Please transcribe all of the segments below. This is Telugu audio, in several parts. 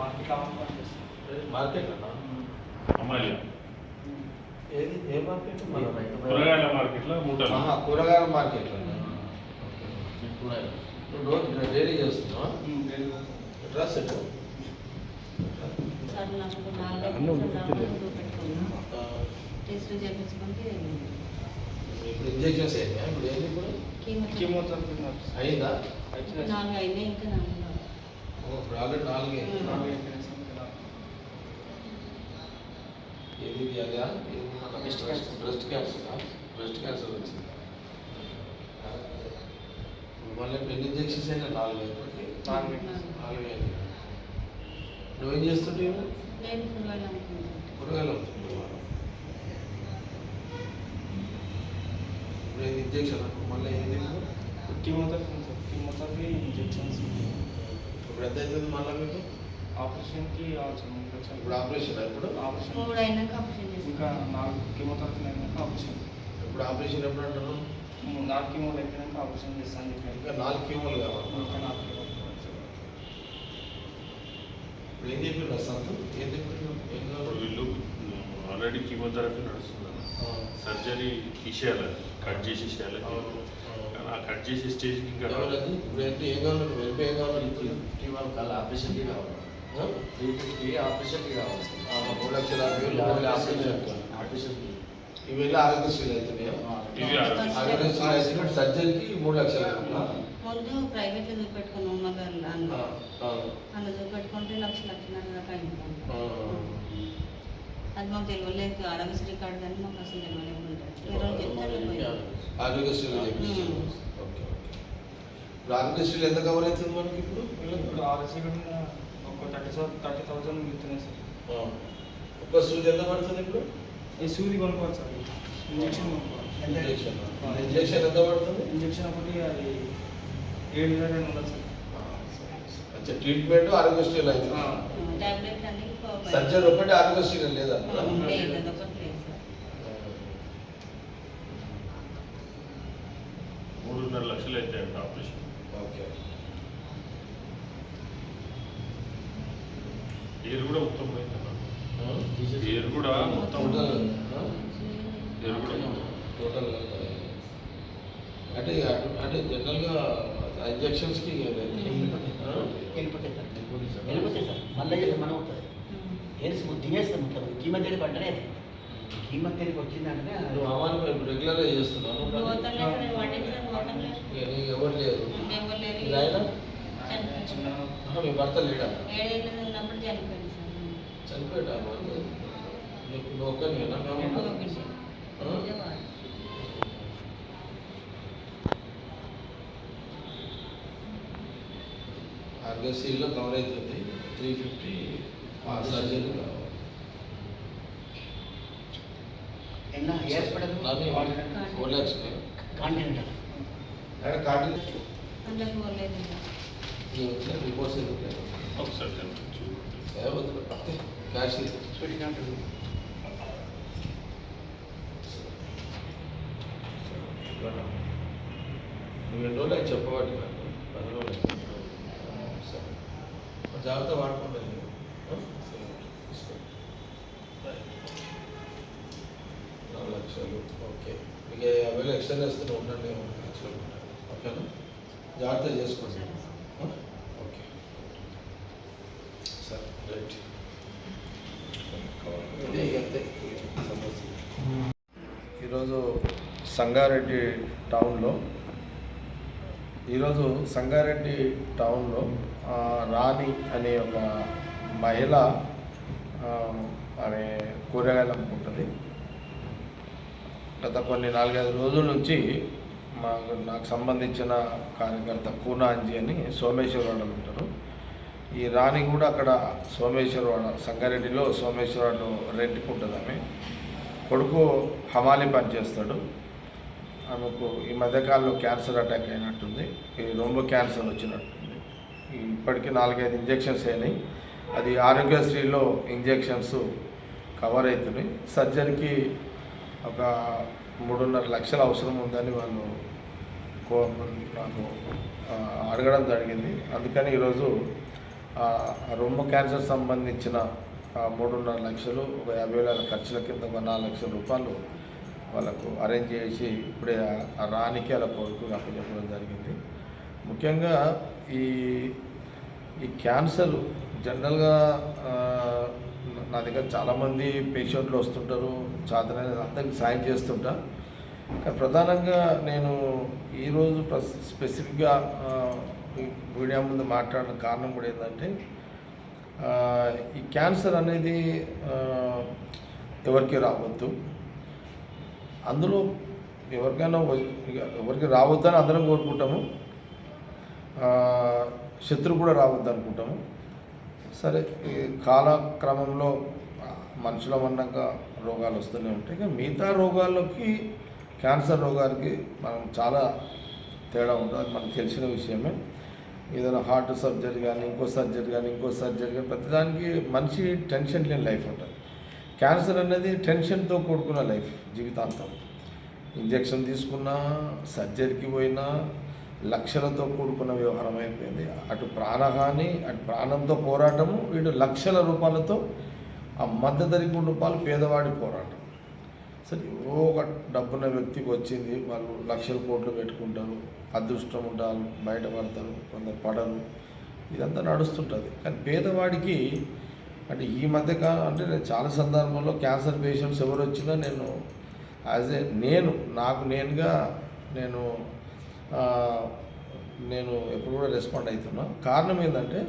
మార్కెట్ కావాలి మార్కెట్ అమ్మాయిలు. ఏది? ఏ మార్కెట్? మన కూరగాయల మార్కెట్లో మూటలు. కూరగాయల మార్కెట్ నువ్వు రోజు డైలీ డ్రెస్ ఎటు చేయించుకుంటే ఇప్పుడు ఇంజెక్షన్స్ అయ్యాయా ఇప్పుడు ఏంది ఇప్పుడు? అయిందా? ఇంకా నాలుగు. ఏది వ్యాధా? Breast cancer. Breast cancer breast cancer వచ్చింది. మళ్ళీ ఎన్ని ఇంజెక్షన్స్ అయినా నాలుగు. అయిపోయి నాలుగు. అయింది నువ్వేం చేస్తుంటావు నేను కూరగాయలు అమ్ముతుంటావా ఇప్పుడు ఏంది ఇంజెక్షన్? మళ్ళీ ఏంది? Chemotherapy chemotherapy injections. ఇప్పుడు ఎంత అవుతుంది మళ్ళీ మీకు? ఆపరేషన్కి ఇప్పుడు ఆపరేషన్ ఇప్పుడు? ఆపరేషన్ మూడు అయినాక ఆపరేషన్ ఇంకా నాలుగు కీమోథెరపీ అయినాక ఆపరేషన్. ఇప్పుడు ఆపరేషన్ ఎప్పుడు అంటారు నాలుగు కీమోలు అయిపోయినాక ఆపరేషన్ చేస్తాను చెప్పాను ఇంకా నాలుగు కీమోలు కావాలి. ఇంకా నాలుగు కీమోలు. ఇప్పుడు ఏం చెప్పారు సంతు? ఏం చెప్పారు ఏం ఇప్పుడు కావాలి వీళ్ళు ఆల్రెడీ కీమోథెరపీ నడుస్తుంది. సర్జరీ తీసేయాలి కట్ చేసి చేయాలి. అవును. కానీ ఆ కట్ చేసే స్టేజ్కి ఇంకా ఇప్పుడు ఏంటి ఏం కావాలి వెళ్ళి ఏం కావాలి ఇప్పుడు? ఆపరేషన్కి కావాలి? త్రీ ఫిఫ్టీ ఆపరేషన్కి కావాలి. మూడు లక్షల యాభై ఆపరేషన్ ఆపరేషన్కి. ఇవి వెళ్ళి ఆరోగ్యశ్రీలు. అవుతున్నాయా సర్జరీకి మూడు లక్షలు? ముందు ప్రైవేట్లో చూపెట్టుకున్నాం మగర్ ఆ, అందులో చూపెట్టుకుంటే లక్ష లక్షన్నర దాకా అయింది ఆ. అది మాకు తెలియలేదు ఆరోగ్యశ్రీ కార్డు కానీ మాకు అసలు ఎంత కవర్ అవుతుంది మనకి ఇప్పుడు? ఇప్పుడు ఆర్ఎస్సీ కూడా ఒక థర్టీ థర్టీ థౌసండ్ మిగుతున్నాయి సార్. ఆ. ఒక్క సూది ఎంత పడుతుంది ఇప్పుడు? ఈ సూది కొనుక్కోవాలి సార్. Injection injection. ఇంజెక్షన్ ఎంత పడుతుంది? ఇంజెక్షన్ ఒకటి అది ఏడు వేల రెండు వందలు సార్. అచ్చా ట్రీట్మెంట్ ఆరోగ్యశ్రీలు అవుతుంది సర్జరీ ఒకటి ఆరోగ్యశ్రీలు లేదా మూడున్నర లక్షలు అయితే అంట ఆపరేషన్. ఓకే. ఏరు కూడా మొత్తం పోయిందన్న ఆ? ఏరు కూడా మొత్తం టోటల్ ఆ? ఏరు కూడా. టోటల్ అంటే అటు- అంటే జనరల్గా ఇంజెక్షన్స్కి వెళ్ళిపోతాయి. సార్. వెళ్ళిపోతాయి సార్. మళ్ళీ మనం ఏసి తినేస్తాం మొత్తం కీమోథెరపీ అంటేనే కీమోథెరపీ వచ్చిందంటే నువ్వు ఇప్పుడు రెగ్యులర్గా నీకు ఎవరు లేరు? మీ భర్త లేడా? చనిపోయాడా నీకు. ఆర్గసీల్లో కవర్ అవుతుంది. త్రీ ఫిఫ్టీ సర్జరీ కావాలి ఎన్న ఏ హాస్పిటల్ నాది ఫోర్ ల్యాక్స్ కాంటినెంటల్ అక్కడ కార్డు అందులోకి పోలేదు ఈ వచ్చిన రిపోర్ట్స్ ఎందుకు ఒకసారి కనిపించు క్యాష్ నువ్వు ఎన్ని రోజులు అయి చెప్పబట్టి నాకు పది రోజులు అయింది. సరే మరి జాగ్రత్త వాడుకుంటా నేను. ఆ? సరే. తీసుకో. నాలుగు లక్షలు ఓకే మీకు యాభై వేలు ఎక్స్టెండ్ చేస్తే ఉండండి లక్షలు ఓకేనా జాగ్రత్త చేసుకోండి ఓకే సరే రైట్ ఇదే అంతే ఈరోజు సంగారెడ్డి టౌన్లో ఈరోజు సంగారెడ్డి టౌన్లో రాణి అనే ఒక మహిళ ఆమె కూరగాయలు అమ్ముకుంటుంది. గత కొన్ని నాలుగైదు రోజుల నుంచి మాకు నాకు సంబంధించిన కార్యకర్త కూనాంజీ అని సోమేశ్వరవాడ ఉంటారు. ఈ రాణి కూడా అక్కడ సోమేశ్వరవాడ సంగారెడ్డిలో సోమేశ్వరవాడలో రెంట్కుంటుంది ఆమె. కొడుకు హమాలి పనిచేస్తాడు. ఆమెకు ఈ మధ్యకాలంలో క్యాన్సర్ అటాక్ అయినట్టుంది. ఈ రొమ్ము క్యాన్సర్ వచ్చినట్టుంది. ఇప్పటికీ నాలుగైదు ఇంజెక్షన్స్ అయినాయి. అది ఆరోగ్యశ్రీలో ఇంజెక్షన్స్ కవర్ అవుతున్నాయి సర్జరీకి ఒక మూడున్నర లక్షల అవసరం ఉందని వాళ్ళు కో- నాకు అడగడం జరిగింది. అందుకని ఈరోజు రొమ్ము క్యాన్సర్ సంబంధించిన మూడున్నర లక్షలు ఒక యాభై వేల ఖర్చుల కింద ఒక నాలుగు లక్షల రూపాయలు వాళ్ళకు అరేంజ్ చేసి ఇప్పుడే రానికి అలా కొడుకు అప్పచెప్పడం జరిగింది. ముఖ్యంగా ఈ ఈ క్యాన్సర్ జనరల్గా నా దగ్గర చాలామంది పేషెంట్లు వస్తుంటారు చాతనైన అందరికి సాయం చేస్తుంటా. కానీ ప్రధానంగా నేను ఈరోజు స్పెసిఫిక్గా మీడియా ముందు మాట్లాడిన కారణం కూడా ఏంటంటే ఈ క్యాన్సర్ అనేది ఎవరికి రావద్దు. అందులో ఎవరికైనా ఎవరికి రావద్దని అందరం కోరుకుంటాము. శత్రువు శత్రు కూడా రావద్దు అనుకుంటాము. సరే ఈ కాలక్రమంలో మనుషుల వన్నాక రోగాలు వస్తూనే ఉంటాయి. కానీ మిగతా రోగాల్లోకి క్యాన్సర్ రోగానికి మనం చాలా తేడా ఉంటుంది. అది మనకు తెలిసిన విషయమే. ఏదైనా హార్ట్ సర్జరీ కానీ ఇంకో సర్జరీ కానీ ఇంకో సర్జరీ కానీ ప్రతిదానికి మనిషి టెన్షన్ లేని లైఫ్ ఉంటుంది. క్యాన్సర్ అనేది టెన్షన్తో కూడుకున్న లైఫ్ జీవితాంతం. ఇంజెక్షన్ తీసుకున్నా సర్జరీకి పోయినా లక్షలతో కూడుకున్న వ్యవహారం అయిపోయింది. అటు ప్రాణహాని అటు ప్రాణంతో పోరాటము వీడు లక్షల రూపాయలతో ఆ మధ్యతరగతి రూపాయలు పేదవాడి పోరాటం. సరే ఎవరో ఒక డబ్బున్న వ్యక్తికి వచ్చింది వాళ్ళు లక్షల కోట్లు పెట్టుకుంటారు అదృష్టం ఉంటారు బయటపడతారు కొందరు పడరు ఇదంతా నడుస్తుంటుంది. కానీ పేదవాడికి అంటే ఈ మధ్య కాలం అంటే నేను చాలా సందర్భంలో క్యాన్సర్ పేషెంట్స్ ఎవరు వచ్చినా నేను యాజ్ ఏ నేను నాకు నేనుగా నేను నేను ఎప్పుడు కూడా రెస్పాండ్ అవుతున్నా. కారణం ఏంటంటే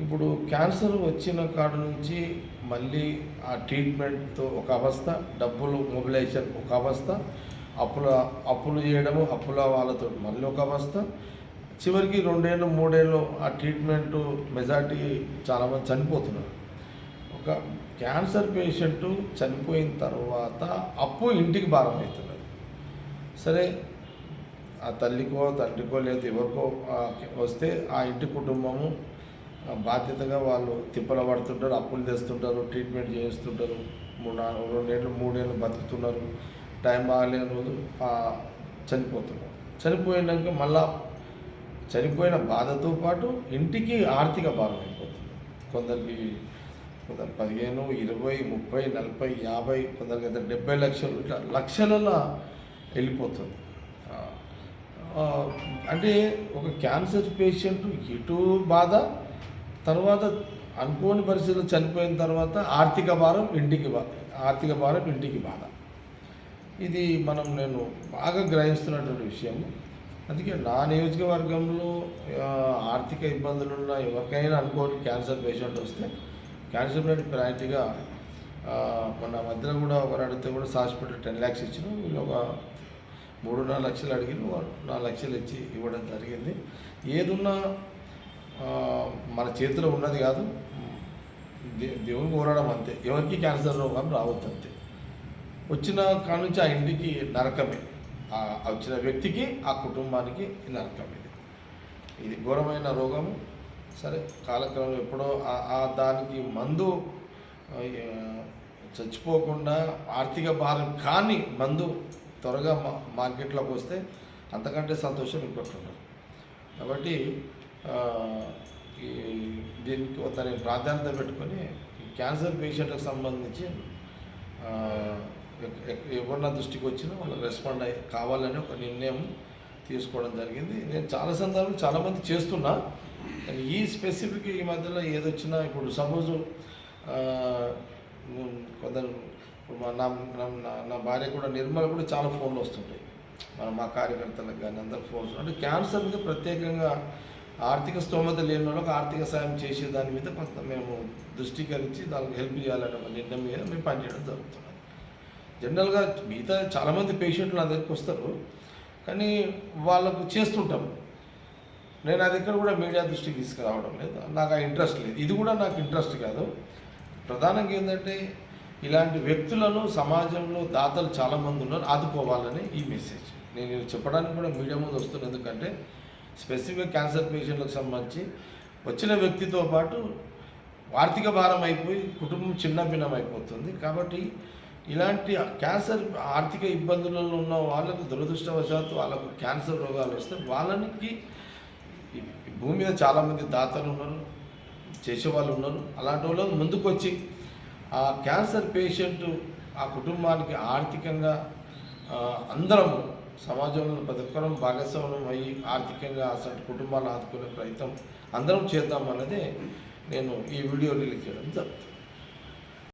ఇప్పుడు క్యాన్సర్ వచ్చిన కాడ నుంచి మళ్ళీ ఆ ట్రీట్మెంట్తో ఒక అవస్థ డబ్బులు మొబిలైజేషన్ ఒక అవస్థ అప్పుల అప్పులు చేయడము అప్పుల వాళ్ళతో మళ్ళీ ఒక అవస్థ. చివరికి రెండేళ్ళు మూడేళ్ళు ఆ ట్రీట్మెంట్ మెజార్టీ చాలామంది చనిపోతున్నారు. ఒక క్యాన్సర్ పేషెంట్ చనిపోయిన తర్వాత అప్పు ఇంటికి భారం అవుతున్నది. సరే ఆ తల్లికో తండ్రికో లేదా ఎవరికో వస్తే ఆ ఇంటి కుటుంబము బాధ్యతగా వాళ్ళు తిప్పల పడుతుంటారు అప్పులు తెస్తుంటారు ట్రీట్మెంట్ చేస్తుంటారు మూడు నాలుగు రెండేళ్ళు మూడేళ్ళు బతుకుతున్నారు. టైం బాగాలేని రోజు చనిపోతున్నారు. చనిపోయినాక మళ్ళా చనిపోయిన బాధతో పాటు ఇంటికి ఆర్థిక భారం అయిపోతుంది. కొందరికి కొందరు పదిహేను ఇరవై ముప్పై నలభై యాభై కొందరికి అయితే డెబ్బై లక్షలు ఇట్లా లక్షలలో వెళ్ళిపోతుంది. అంటే ఒక క్యాన్సర్ పేషెంట్ ఇటు బాధ తర్వాత అనుకోని పరిస్థితులు చనిపోయిన తర్వాత ఆర్థిక భారం ఇంటికి బా ఆర్థిక భారం ఇంటికి బాధ. ఇది మనం నేను బాగా గ్రహిస్తున్నటువంటి విషయము అందుకే నా నియోజకవర్గంలో ఆర్థిక ఇబ్బందులు ఉన్న ఎవరికైనా అనుకోని క్యాన్సర్ పేషెంట్ వస్తే క్యాన్సర్ పేషెంట్ ప్రయారిటీగా మన మధ్యలో కూడా ఒకరు అడిగితే కూడా హాస్పిటల్ టెన్ ల్యాక్స్ ఇచ్చిన వీళ్ళు ఒక మూడున్నర లక్షలు అడిగిన వాళ్ళు నాలుగు లక్షలు ఇచ్చి ఇవ్వడం జరిగింది. ఏదున్నా మన చేతిలో ఉన్నది కాదు దే- దేవుని కోరడం అంతే. ఎవరికి క్యాన్సర్ రోగం రావద్దు అంతే. వచ్చిన కాడ నుంచి ఆ ఇంటికి నరకమే. ఆ వచ్చిన వ్యక్తికి ఆ కుటుంబానికి నరకం ఇది. ఇది ఘోరమైన రోగము. సరే కాలక్రమంలో ఎప్పుడో ఆ- దానికి మందు చచ్చిపోకుండా ఆర్థిక భారం కాని మందు త్వరగా మా మార్కెట్లోకి వస్తే అంతకంటే సంతోషం ఇంకొకటి. ఉండదు కాబట్టి ఈ దీనికి దాని ప్రాధాన్యత పెట్టుకొని క్యాన్సర్ పేషెంట్కి సంబంధించి ఎవరన్నా దృష్టికి వచ్చినా వాళ్ళకి రెస్పాండ్ అయ్యి కావాలని ఒక నిర్ణయం తీసుకోవడం జరిగింది. నేను చాలా సందర్భాలు చాలామంది చేస్తున్నా. కానీ ఈ స్పెసిఫిక్ ఈ మధ్యలో ఏదొచ్చినా ఇప్పుడు సపోజ్ కొందరు నా నా- నా- భార్య కూడా నిర్మల కూడా చాలా ఫోన్లు వస్తుంటాయి. మన మా కార్యకర్తలకు కానీ అందరు ఫోన్స్ అంటే క్యాన్సర్ మీద ప్రత్యేకంగా ఆర్థిక స్తోమత లేని వాళ్ళకి ఆర్థిక సాయం చేసే దాని మీద కొంత మేము దృష్టికరించి దానికి హెల్ప్ చేయాలనే ఒక నిర్ణయం మీద మేము పనిచేయడం జరుగుతున్నది. జనరల్గా మిగతా చాలామంది పేషెంట్లు నా దగ్గరికి వస్తారు. కానీ వాళ్ళకు చేస్తుంటాం. నేను అది ఎక్కడ కూడా మీడియా దృష్టికి తీసుకురావడం లేదు. నాకు ఆ ఇంట్రెస్ట్ లేదు. ఇది కూడా నాకు ఇంట్రెస్ట్ కాదు. ప్రధానంగా ఏంటంటే ఇలాంటి వ్యక్తులను సమాజంలో దాతలు చాలామంది ఉన్నారు ఆదుకోవాలని ఈ మెసేజ్ నేను చెప్పడానికి కూడా మీడియా ముందు వస్తున్నాను ఎందుకంటే స్పెసిఫిక్ క్యాన్సర్ పేషెంట్లకు సంబంధించి వచ్చిన వ్యక్తితో పాటు ఆర్థిక భారం అయిపోయి కుటుంబం చిన్న భిన్నం అయిపోతుంది. కాబట్టి ఇలాంటి క్యాన్సర్ ఆర్థిక ఇబ్బందులలో ఉన్న వాళ్ళకు దురదృష్టవశాత్తు వాళ్ళకు క్యాన్సర్ రోగాలు వస్తే వాళ్ళకి భూమి మీద చాలామంది దాతలు ఉన్నారు చేసేవాళ్ళు ఉన్నారు. అలాంటి వాళ్ళు ముందుకు వచ్చి ఆ క్యాన్సర్ పేషెంట్ ఆ కుటుంబానికి ఆర్థికంగా అందరము సమాజంలో ప్రతి ఒక్కరం భాగస్వామ్యం అయ్యి ఆర్థికంగా అసలు కుటుంబాలు ఆదుకునే ప్రయత్నం అందరం చేద్దాం అన్నదే నేను ఈ వీడియో రిలీజ్ చేయడం జరుగుతుంది.